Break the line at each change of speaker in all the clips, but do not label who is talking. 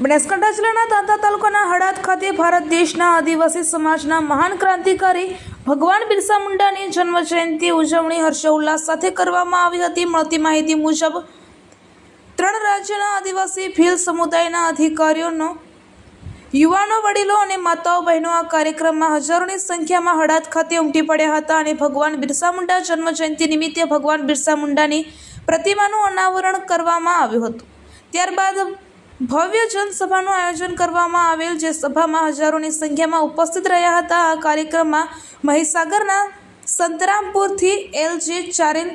બનાસકાંઠા જિલ્લાના તાંતા તાલુકાના હળાદ ખાતે ભારત દેશના આદિવાસી સમાજના મહાન ક્રાંતિકારી ભગવાન બિરસા મુંડાની જન્મ જયંતિ ઉજવણી હર્ષોલ્લાસ સાથે કરવામાં આવી હતી. મળતી માહિતી મુજબ, ત્રણ રાજ્યના આદિવાસી ભીલ સમુદાયના અધિકારીઓનો, યુવાનો વડીલો અને માતાઓ બહેનો આ કાર્યક્રમમાં હજારોની સંખ્યામાં હળાદ ખાતે ઉમટી પડ્યા હતા અને ભગવાન બિરસા મુંડા જન્મ જયંતિ નિમિત્તે ભગવાન બિરસા મુંડાની પ્રતિમાનું અનાવરણ કરવામાં આવ્યું હતું. ત્યારબાદ ભવ્ય જનસભાનું આયોજન કરવામાં આવેલ, જે સભામાં હજારોની સંખ્યામાં ઉપસ્થિત રહ્યા હતા. આ કાર્યક્રમમાં મહીસાગરના સંતરામપુરથી એલ જે ચારેલ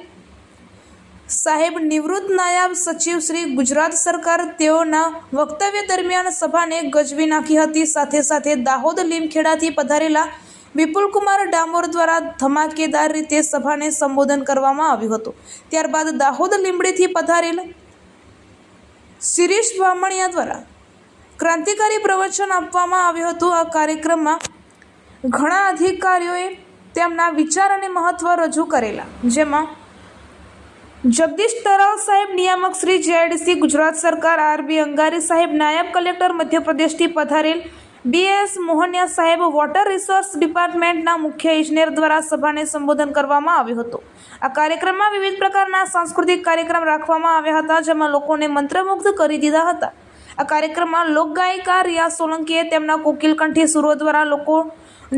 સાહેબ, નિવૃત્ત નાયબ સચિવ શ્રી ગુજરાત સરકાર તેઓના વક્તવ્ય દરમિયાન સભાને ગજવી નાખી હતી. સાથે સાથે દાહોદ લીમખેડાથી પધારેલા વિપુલકુમાર ડામોર દ્વારા ધમાકેદાર રીતે સભાને સંબોધન કરવામાં આવ્યું હતું. ત્યારબાદ દાહોદ લીમડીથી પધારેલ શિરીષ બામણિયા દ્વારા ક્રાંતિકારી પ્રવચન આપવામાં આવ્યું હતું. આ કાર્યક્રમમાં ઘણા અધિકારીઓએ તેમના વિચાર અને મહત્ત્વ રજૂ કરેલા. જેમાં જગદીશ તરાવ સાહેબ, નિયામક શ્રી જેઆઈડીસી ગુજરાત સરકાર, આરબી અંગારી સાહેબ, નાયબ કલેક્ટર મધ્યપ્રદેશથી પધારેલ ડીએસ મોહનિયા સાહેબ વોટર રિસોર્સ ડિપાર્ટમેન્ટના મુખ્ય ઇજનેર દ્વારા સભાને સંબોધન કરવામાં આવ્યું હતું. આ કાર્યક્રમમાં વિવિધ પ્રકારના સાંસ્કૃતિક કાર્યક્રમ રાખવામાં આવ્યા હતા, જેમાં લોકોને મંત્રમુગ્ધ કરી દીધા હતા. આ કાર્યક્રમમાં લોકગાયિકા રિયા સોલંકીએ તેમના કોકિલ કંઠી સુરો દ્વારા લોકો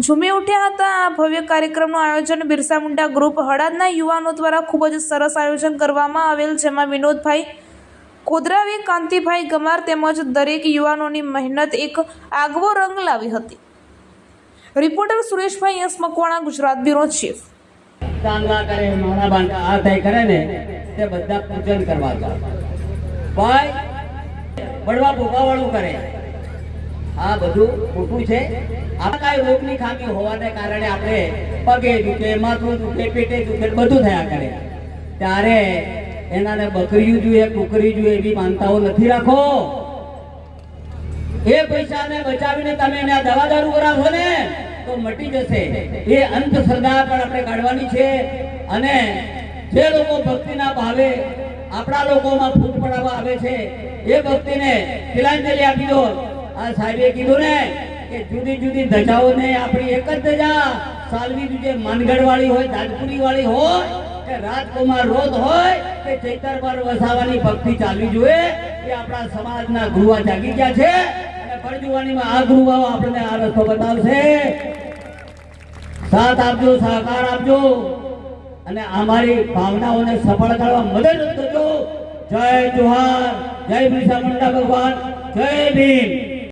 ઝૂમી ઉઠ્યા હતા. આ ભવ્ય કાર્યક્રમનું આયોજન બિરસા મુંડા ગ્રુપ હળાદના યુવાનો દ્વારા ખૂબ જ સરસ આયોજન કરવામાં આવેલ, જેમાં વિનોદભાઈ કોદરાવી કાંતિભાઈ ગમાર તેમજ દરેક યુવાનોની મહેનત એક આગવો રંગ લાવી હતી. Reporter Sureshbhai S Makwana, Gujarat bureau chief.
ચાંદલા કરે, માણા બાંધા આ થાય કરે ને, તે બધા પૂજન કરવા જાય. ભાઈ બળવા ભોગાવાળું કરે. આ બધું ખોટું છે. આ કાંઈ રોગની ખામી હોવાને કારણે આપણે પગે દુખે, માથું દુખે, પેટે દુખે બધું થયા કરે. ત્યારે એનાને બકરીયું જોઈએ કુકરી જોઈએ એવી માનતાઓ નથી રાખો. એ પૈસાને બચાવીને તમે એને દવા દારૂ કરાવો ને, તો મટી જશે. એ અંધશ્રદ્ધા પણ આપણે કાઢવાની છે. અને જે લોકો ભક્તિના ભાવે આપણા લોકોમાં ફૂટ પડાવવા આવે છે, એ ભક્તિને તિલાંજલિ આપી દો. આ સાહેબે કીધું ને કે જુદી જુદી ધજાઓને આપણી એક જ ધજા. સાલવી જે માનગઢ વાળી હોય દાજપુરી વાળી હોય કે રાજકુમાર રોધ હોય કે ચૈતર પર વસાવાની ભક્તિ ચાલવી જોઈએ એ આપણા સમાજના ગુરુવા જાગી ગયા છે અને પરજુવાનીમાં આ ગુરુવાઓ આપણને આ રસ્તો બતાવશે. સાથ આપજો, સહકાર આપજો અને અમારી ભાવનાઓને સફળ કરવા મદદ કરજો. જય જોહાર, જય બિરસા મુંડા ભગવાન, જય ભીમ.